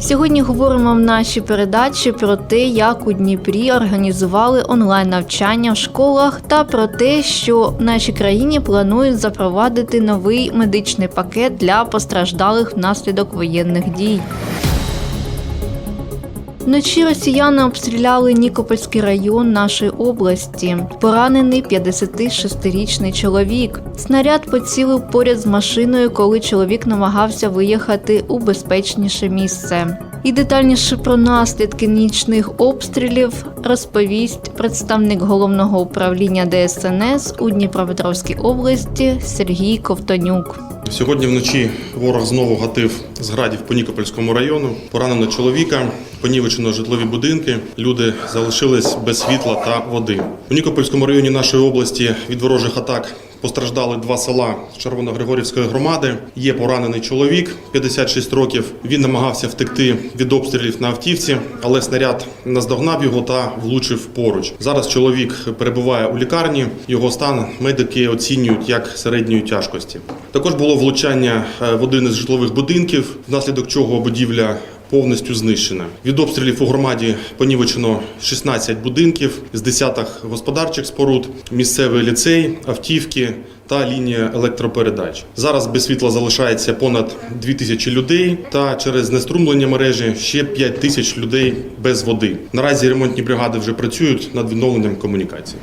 Сьогодні говоримо в нашій передачі про те, як у Дніпрі організували онлайн навчання в школах, та про те, що в нашій країні планують запровадити новий медичний пакет для постраждалих внаслідок воєнних дій. Вночі росіяни обстріляли Нікопольський район нашої області. Поранений 56-річний чоловік. Снаряд поцілив поряд з машиною, коли чоловік намагався виїхати у безпечніше місце. І детальніше про наслідки нічних обстрілів розповість представник головного управління ДСНС у Дніпропетровській області Сергій Ковтонюк. Сьогодні вночі ворог знову гатив з градів по Нікопольському району. Поранено чоловіка, понівечено житлові будинки. Люди залишились без світла та води. У Нікопольському районі нашої області від ворожих атак постраждали два села з Червоногригорівської громади. Є поранений чоловік 56 років. Він намагався втекти від обстрілів на автівці, але снаряд наздогнав його та влучив поруч. Зараз чоловік перебуває у лікарні. Його стан медики оцінюють як середньої тяжкості. Також було влучання е, в один із житлових будинків, внаслідок чого будівля повністю знищена. Від обстрілів у громаді понівечено 16 будинків з десяток господарчих споруд, місцевий ліцей, автівки та лінія електропередач. Зараз без світла залишається понад 2 тисячі людей, та через знеструмлення мережі ще 5 тисяч людей без води. Наразі ремонтні бригади вже працюють над відновленням комунікацій.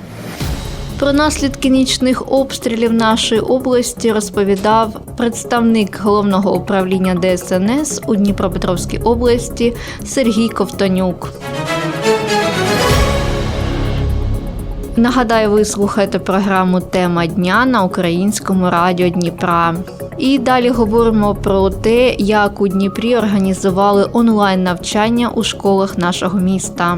Про наслідки нічних обстрілів нашої області розповідав представник головного управління ДСНС у Дніпропетровській області Сергій Ковтонюк. Нагадаю, ви слухаєте програму Тема дня на українському радіо Дніпра. І далі говоримо про те, як у Дніпрі організували онлайн навчання у школах нашого міста.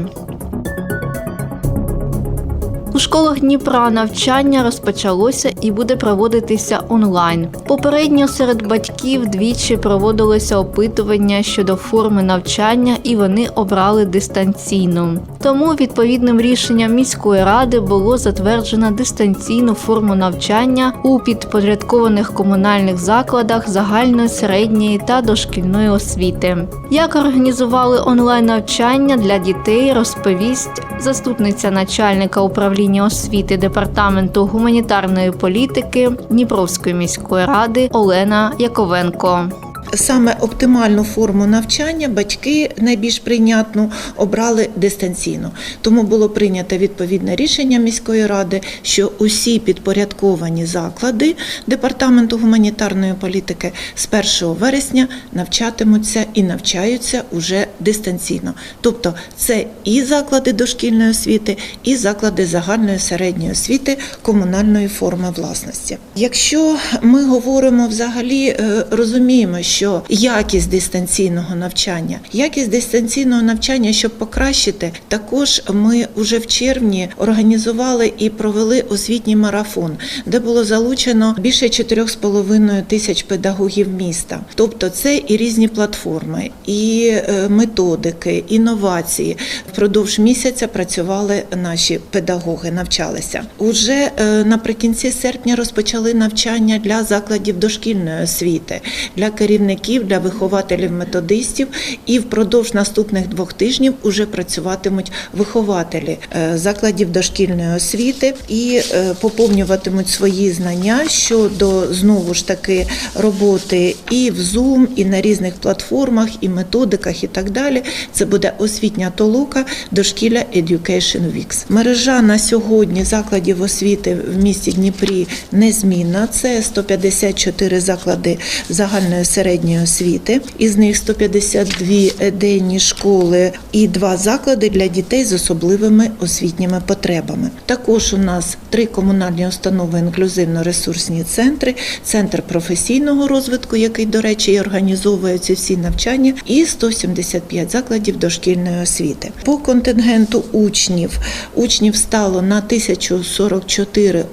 У школах Дніпра навчання розпочалося і буде проводитися онлайн. Попередньо серед батьків двічі проводилося опитування щодо форми навчання, і вони обрали дистанційну. Тому відповідним рішенням міської ради було затверджено дистанційну форму навчання у підпорядкованих комунальних закладах загальної, середньої та дошкільної освіти. Як організували онлайн навчання для дітей, розповість заступниця начальника управління освіти департаменту гуманітарної політики Дніпровської міської ради Олена Яковенко. Саме оптимальну форму навчання батьки найбільш прийнятну обрали дистанційно. Тому було прийнято відповідне рішення міської ради, що усі підпорядковані заклади департаменту гуманітарної політики з 1 вересня навчатимуться і навчаються уже дистанційно. Тобто це і заклади дошкільної освіти, і заклади загальної середньої освіти комунальної форми власності. Якщо ми говоримо взагалі, е, розуміємо, що якість дистанційного навчання, якість дистанційного навчання, щоб покращити, також ми вже в червні організували і провели освітній марафон, де було залучено більше 4,5 тисяч педагогів міста. Тобто, це і різні платформи, і е, методики, інновації. Впродовж місяця працювали наші педагоги, навчалися. Уже е, наприкінці серпня розпочали навчання для закладів дошкільної освіти, для керівників, для вихователів, методистів. І впродовж наступних двох тижнів уже працюватимуть вихователі е, закладів дошкільної освіти і е, поповнюватимуть свої знання щодо знову ж таки роботи і в Zoom, і на різних платформах, і методиках, і так далі. Це буде освітня толока дошкілля Education Weeks. Мережа на сьогодні закладів освіти в місті Дніпрі незмінна. Це 154 заклади загальної середньої середньої освіти. Із них 152 денні школи і два заклади для дітей з особливими освітніми потребами. Також у нас три комунальні установи інклюзивно-ресурсні центри, центр професійного розвитку, який, до речі, і організовує ці всі навчання, і 175 закладів дошкільної освіти. По контингенту учнів учнів стало на 1044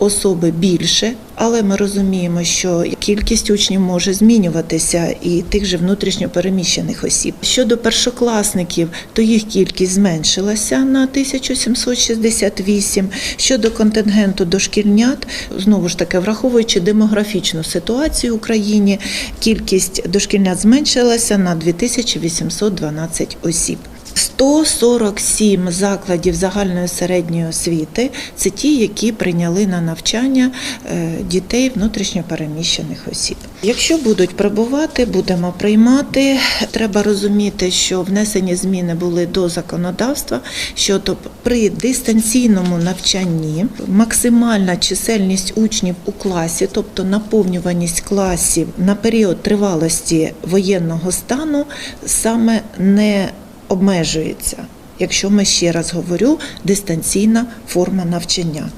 особи більше, але ми розуміємо, що кількість учнів може змінюватися і тих же внутрішньо переміщених осіб. Щодо першокласників, то їх кількість зменшилася на 1768. Щодо контингенту дошкільнят, знову ж таки, враховуючи демографічну ситуацію в Україні, кількість дошкільнят зменшилася на 2812 осіб. 147 закладів загальної середньої освіти це ті, які прийняли на навчання е, дітей внутрішньо переміщених осіб. Якщо будуть прибувати, будемо приймати. Треба розуміти, що внесені зміни були до законодавства, що при дистанційному навчанні максимальна чисельність учнів у класі, тобто наповнюваність класів на період тривалості воєнного стану, саме не обмежується. Якщо ми ще раз говорю, дистанційна форма навчання.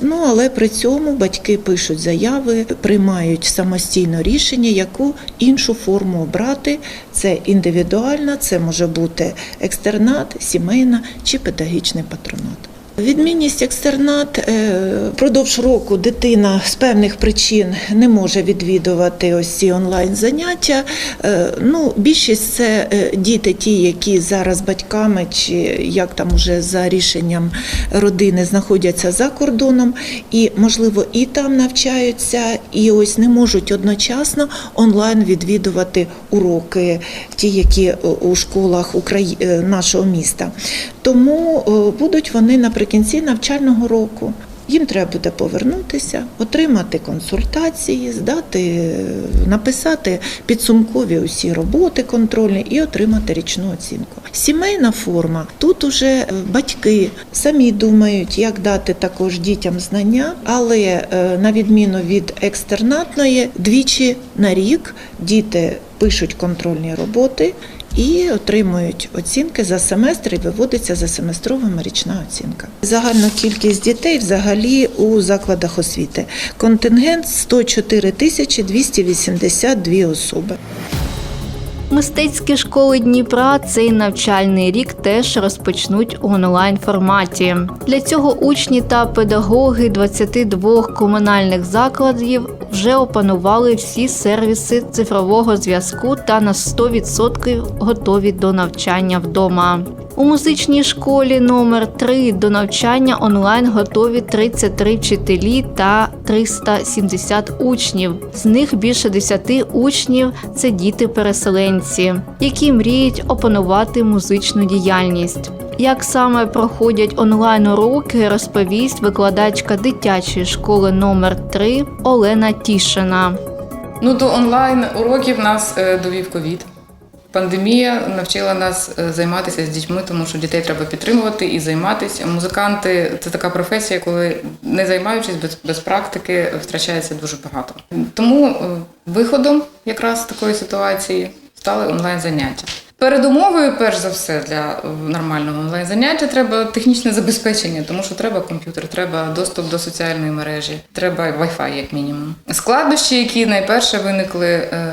Ну але при цьому батьки пишуть заяви, приймають самостійно рішення, яку іншу форму обрати. Це індивідуальна, це може бути екстернат, сімейна чи педагогічний патронат. Відмінність екстернат е, впродовж року дитина з певних причин не може відвідувати ось ці онлайн заняття. Е, Ну, більшість це е, діти, ті, які зараз батьками чи як там уже за рішенням родини знаходяться за кордоном, і можливо і там навчаються, і ось не можуть одночасно онлайн відвідувати уроки, ті, які у школах нашого міста. Тому будуть вони наприкінці навчального року. Їм треба буде повернутися, отримати консультації, здати, написати підсумкові усі роботи контрольні і отримати річну оцінку. Сімейна форма тут уже е, батьки самі думають, як дати також дітям знання, але е, на відміну від екстернатної, двічі на рік діти пишуть контрольні роботи і отримують оцінки за семестр і виводиться за семестровими річна оцінка. Загальна кількість дітей взагалі у закладах освіти. Контингент 104 тисячі 282 особи. Мистецькі школи Дніпра цей навчальний рік теж розпочнуть у онлайн форматі. Для цього учні та педагоги 22 комунальних закладів вже опанували всі сервіси цифрового зв'язку та на 100% готові до навчання вдома. У музичній школі номер 3 до навчання онлайн готові 33 вчителі та 370 учнів. З них більше 10 учнів це діти-переселенці, які мріють опанувати музичну діяльність. Як саме проходять онлайн уроки, розповість викладачка дитячої школи номер 3 Олена Тішина. Ну, до онлайн уроків нас е, довів ковід. Пандемія навчила нас е, займатися з дітьми, тому що дітей треба підтримувати і займатися. Музиканти це така професія, коли не займаючись без, без практики, втрачається дуже багато. Тому е, виходом якраз такої ситуації стали онлайн заняття. Передумовою, перш за все, для нормального онлайн заняття треба технічне забезпечення, тому що треба комп'ютер, треба доступ до соціальної мережі, треба Wi-Fi, як мінімум. Складнощі, які найперше виникли е,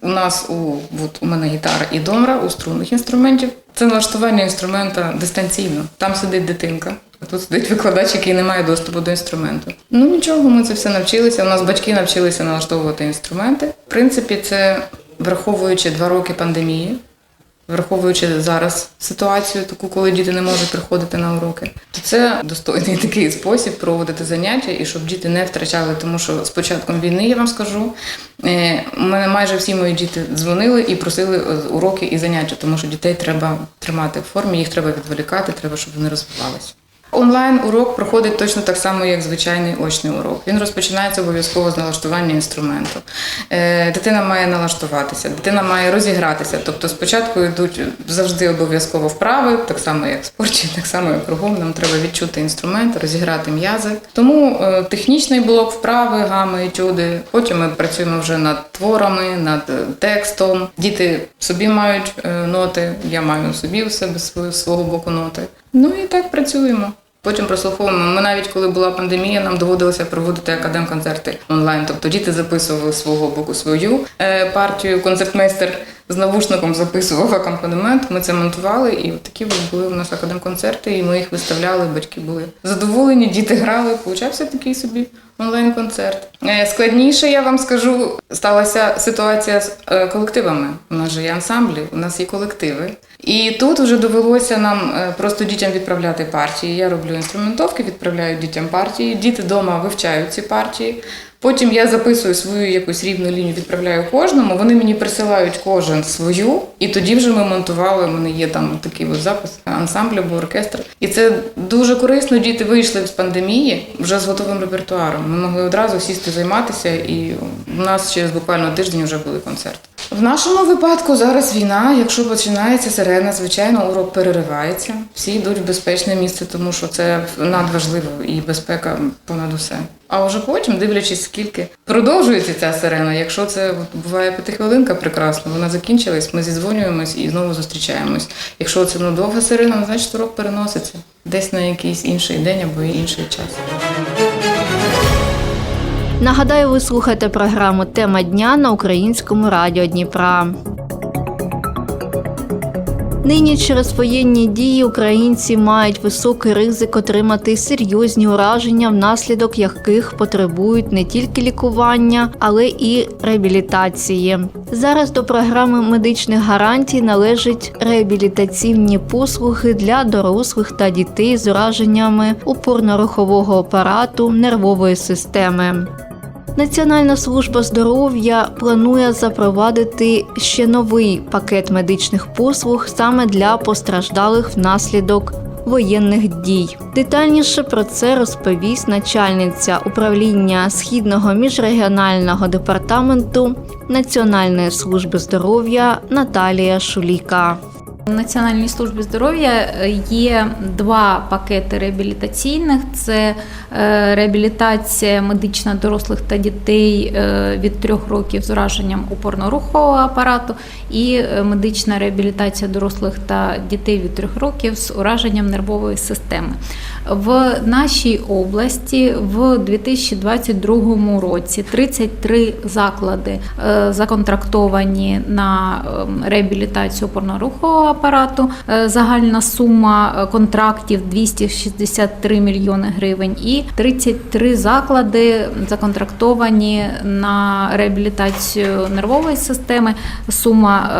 у нас у от у мене гітара і домра у струнних інструментів. Це налаштування інструмента дистанційно. Там сидить дитинка. а Тут сидить викладач, який не має доступу до інструменту. Ну нічого, ми це все навчилися. У нас батьки навчилися налаштовувати інструменти. В принципі, це враховуючи два роки пандемії, враховуючи зараз ситуацію, таку, коли діти не можуть приходити на уроки, то це достойний такий спосіб проводити заняття і щоб діти не втрачали, тому що з початком війни я вам скажу, е, мене майже всі мої діти дзвонили і просили е, уроки і заняття, тому що дітей треба тримати в формі, їх треба відволікати, треба, щоб вони розвивалися. Онлайн урок проходить точно так само, як звичайний очний урок. Він розпочинається обов'язково з налаштування інструменту. Е, Дитина має налаштуватися, дитина має розігратися. Тобто спочатку йдуть завжди обов'язково вправи, так само як в спорті, так само як кругом. Нам треба відчути інструмент, розіграти м'язи. Тому е, технічний блок вправи, гами, етюди. Потім ми працюємо вже над творами, над е, текстом. Діти собі мають ноти, я маю собі у себе свого боку ноти. Ну і так працюємо. Потім прослуховуємо. Ми навіть коли була пандемія, нам доводилося проводити академ-концерти онлайн. Тобто діти записували свого боку свою е, партію. Концертмейстер з навушником записував акомпанемент. Ми це монтували, і такі були у нас академ-концерти, і ми їх виставляли. Батьки були задоволені, діти грали. Получався такий собі онлайн-концерт. Е, Складніше, я вам скажу, сталася ситуація з е, колективами. У нас же є ансамблі, у нас є колективи. І тут вже довелося нам е, просто дітям відправляти партії. Я роблю інструментовки, відправляю дітям партії. Діти вдома вивчають ці партії. Потім я записую свою якусь рівну лінію, відправляю кожному. Вони мені присилають кожен свою, і тоді вже ми монтували. У мене є там такий ось запис ансамбль або оркестр. І це дуже корисно. Діти вийшли з пандемії вже з готовим репертуаром. Ми могли одразу сісти займатися, і у нас через буквально тиждень вже були концерти. В нашому випадку зараз війна. Якщо починається сирена, звичайно, урок переривається. Всі йдуть в безпечне місце, тому що це надважливо і безпека понад усе. А вже потім, дивлячись, скільки продовжується ця сирена. Якщо це буває п'ятихвилинка, прекрасно, вона закінчилась, ми зідзвонюємось і знову зустрічаємось. Якщо це ну довга сирена, значить урок переноситься десь на якийсь інший день або інший час. Нагадаю, ви слухаєте програму Тема дня на українському радіо Дніпра. Нині через воєнні дії українці мають високий ризик отримати серйозні ураження, внаслідок яких потребують не тільки лікування, але і реабілітації. Зараз до програми медичних гарантій належать реабілітаційні послуги для дорослих та дітей з ураженнями опорно-рухового апарату нервової системи. Національна служба здоров'я планує запровадити ще новий пакет медичних послуг саме для постраждалих внаслідок воєнних дій. Детальніше про це розповість начальниця управління східного міжрегіонального департаменту Національної служби здоров'я Наталія Шуліка. У Національній службі здоров'я е, є два пакети реабілітаційних: це е, реабілітація медична дорослих та дітей е, від трьох років з ураженням опорно-рухового апарату, і медична реабілітація дорослих та дітей від трьох років з ураженням нервової системи. В нашій області в 2022 році 33 заклади законтрактовані на ем, реабілітацію опорно-рухового апарату. Е, Загальна сума е, контрактів 263 мільйони гривень, і 33 заклади законтрактовані на реабілітацію нервової системи. Сума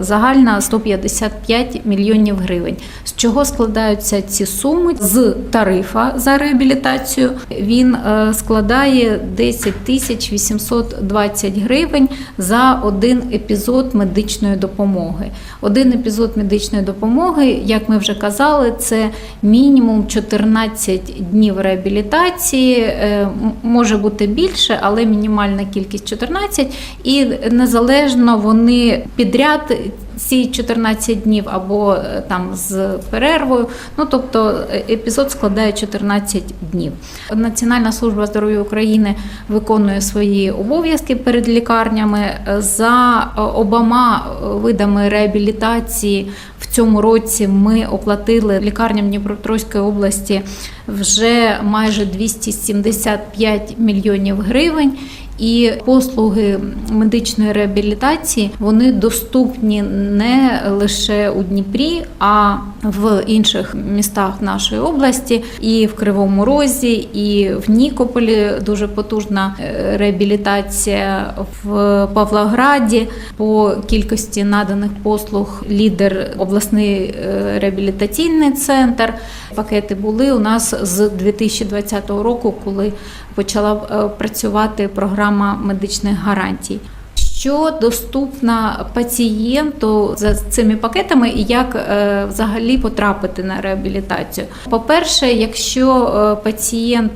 е, загальна 155 мільйонів гривень. З чого складаються ці суми? З тарифа за реабілітацію він складає 10 тисяч 820 гривень за один епізод медичної допомоги. Один епізод медичної допомоги, як ми вже казали, це мінімум 14 днів реабілітації, е, може бути більше, але мінімальна кількість 14. І незалежно вони підряд ці 14 днів або е, там з перервою. Ну тобто е, епізод складає 14 днів. Національна служба здоров'я України виконує свої обов'язки перед лікарнями за е, обома видами реабілітації. В цьому році ми оплатили лікарням Дніпропетровської області вже майже 275 мільйонів гривень. І послуги медичної реабілітації вони доступні не лише у Дніпрі, а в інших містах нашої області, і в Кривому Розі, і в Нікополі дуже потужна е, реабілітація в Павлограді. По кількості наданих послуг лідер обласний е, реабілітаційний центр. Пакети були у нас з 2020 року, коли почала е, працювати програма медичних гарантій. що доступна пацієнту за цими пакетами і як е, взагалі потрапити на реабілітацію. По-перше, якщо е, пацієнт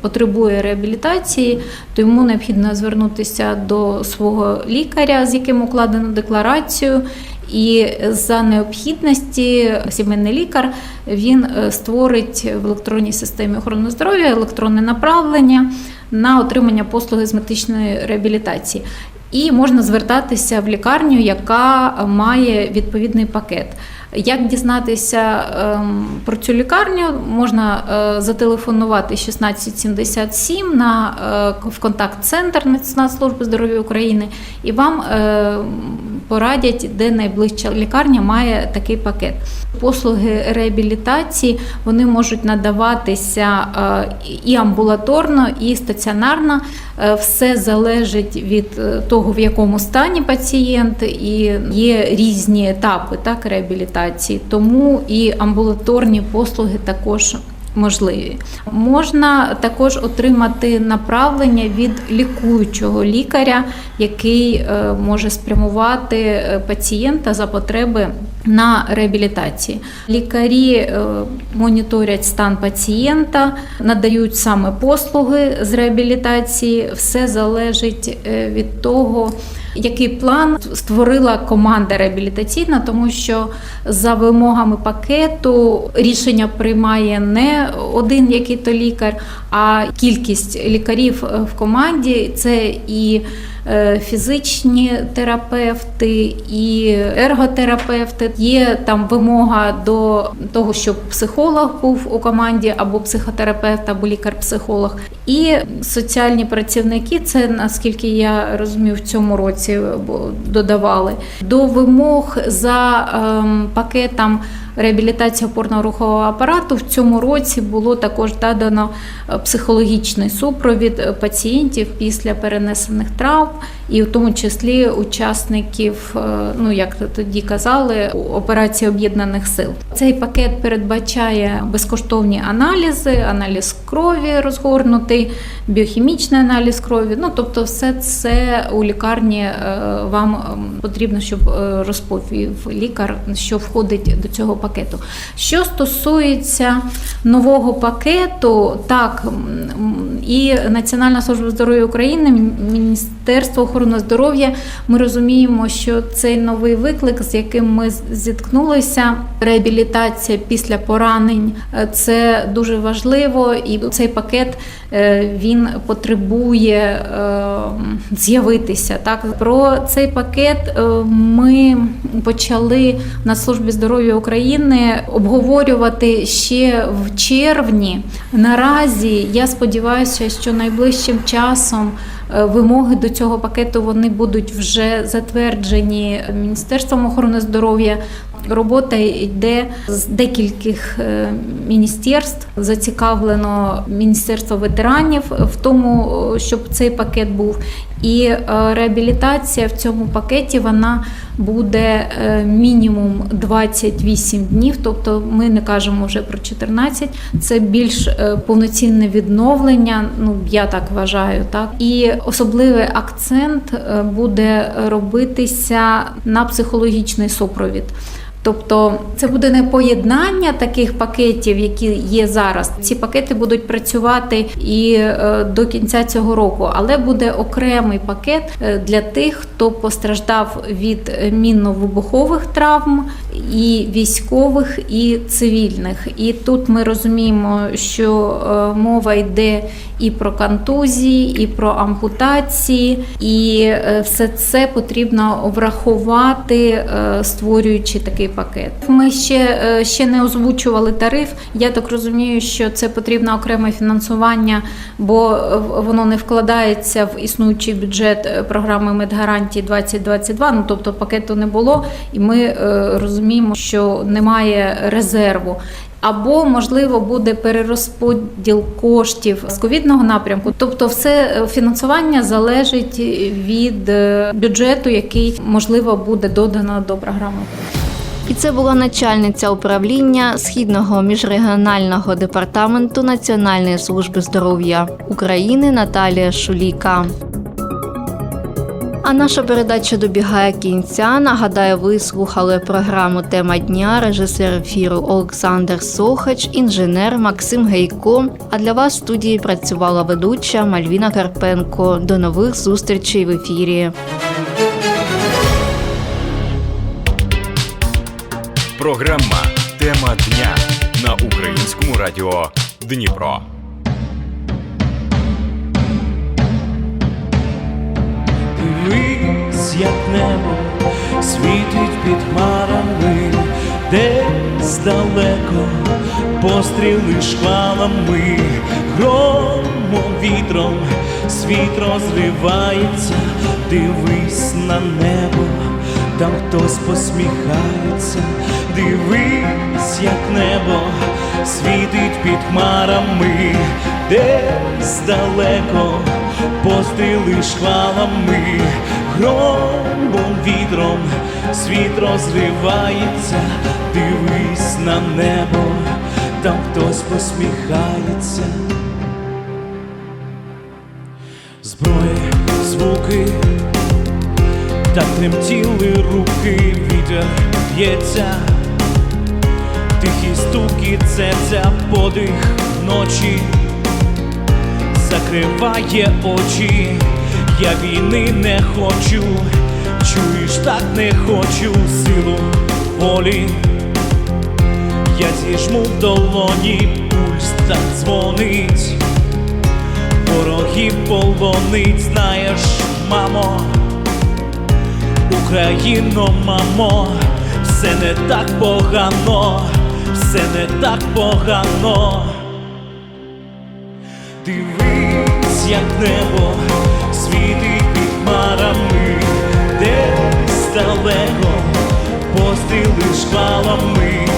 потребує реабілітації, то йому необхідно звернутися до свого лікаря, з яким укладено декларацію. І за необхідності сімейний лікар він е, створить в електронній системі охорони здоров'я електронне направлення на отримання послуги з медичної реабілітації. І можна звертатися в лікарню, яка має відповідний пакет. Як дізнатися ем, про цю лікарню, можна е, зателефонувати 1677 на е, в контакт-центр Національної служби здоров'я України, і вам порадять, де найближча лікарня має такий пакет. Послуги реабілітації вони можуть надаватися е, і амбулаторно, і стаціонарно. Е, Все залежить від е, того, в якому стані пацієнт, і є різні етапи так, реабілітації, тому і амбулаторні послуги також. Можливі можна також отримати направлення від лікуючого лікаря, який е, може спрямувати е, пацієнта за потреби на реабілітації. Лікарі е, моніторять стан пацієнта, надають саме послуги з реабілітації. Все залежить від того. Який план створила команда реабілітаційна, тому що за вимогами пакету рішення приймає не один який-то лікар, а кількість лікарів е, в команді. Це і фізичні терапевти, і ерготерапевти. Є там вимога до того, щоб психолог був у команді, або психотерапевт, або лікар-психолог. І соціальні працівники, це наскільки я розумію, в цьому році додавали до вимог за ем, пакетом реабілітації опорно-рухового апарату. В цьому році було також додано е, психологічний супровід е, пацієнтів після перенесених травм, і в тому числі учасників, е, ну як тоді казали, операції об'єднаних сил. Цей пакет передбачає безкоштовні аналізи, аналіз крові розгорнутий, біохімічний аналіз крові. Ну тобто, все це у лікарні вам потрібно, щоб розповів лікар, що входить до цього пакету. Що стосується нового пакету, так і Національна служба здоров'я України, Міністерство охорони здоров'я, ми розуміємо, що цей новий виклик, з яким ми зіткнулися, реабілітація після поранень, е, це дуже важливо, і цей пакет е, він потребує е, з'явитися. Так про цей пакет ми почали на службі здоров'я України обговорювати ще в червні. Наразі я сподіваюся, що найближчим часом е, вимоги до цього пакету вони будуть вже затверджені Міністерством охорони здоров'я. Робота йде з декількох е, міністерств. Зацікавлено Міністерство ветеранів в тому, е, щоб цей пакет був. І е, реабілітація в цьому пакеті вона буде мінімум 28 днів. Тобто ми не кажемо вже про 14, це більш повноцінне відновлення. Ну я так вважаю, так і особливий акцент буде робитися на психологічний супровід. Тобто це буде не поєднання таких пакетів, які є зараз. Ці пакети будуть працювати і е, до кінця цього року, але буде окремий пакет е, для тих, хто постраждав від мінно-вибухових травм, і військових, і цивільних. І тут ми розуміємо, що е, мова йде і про контузії, і про ампутації, і е, все це потрібно врахувати, е, створюючи такий пакет. Ми ще, ще не озвучували тариф. Я так розумію, що це потрібно окреме фінансування, бо воно не вкладається в існуючий бюджет програми медгарантії 2022. Ну тобто пакету не було, і ми е, розуміємо, що немає резерву. Або можливо буде перерозподіл коштів з ковідного напрямку. Тобто, все е, фінансування залежить від е, бюджету, який можливо буде додано до програми. І це була начальниця управління Східного міжрегіонального департаменту Національної служби здоров'я України Наталія Шуліка. А наша передача добігає кінця. Нагадаю, ви слухали програму Тема дня, режисер ефіру Олександр Сохач, інженер Максим Гейко. А для вас в студії працювала ведуча Мальвіна Карпенко. До нових зустрічей в ефірі. Програма Тема дня на українському радіо Дніпро. Дивись, як небо світить під хмарами, десь далеко постріли шквалами, громом вітром світ розривається, дивись на небо, там хтось посміхається, дивись, як небо світить під хмарами, десь далеко постріли шквалами, громом вітром. Світ розривається, дивись на небо, там хтось посміхається. Зброї, звуки, так тремтіли руки, вітер б'ється, тихі стуки, серця, подих ночі закриває очі, я війни не хочу, чуєш, так не хочу силу волі. Я зіжму в долоні, пульс так дзвонить, ворогів полонить, знаєш, мамо, Україно, мамо, все не так погано, все не так погано. Дивись, як небо світить під хмарами, десь далеко постріли шквалами,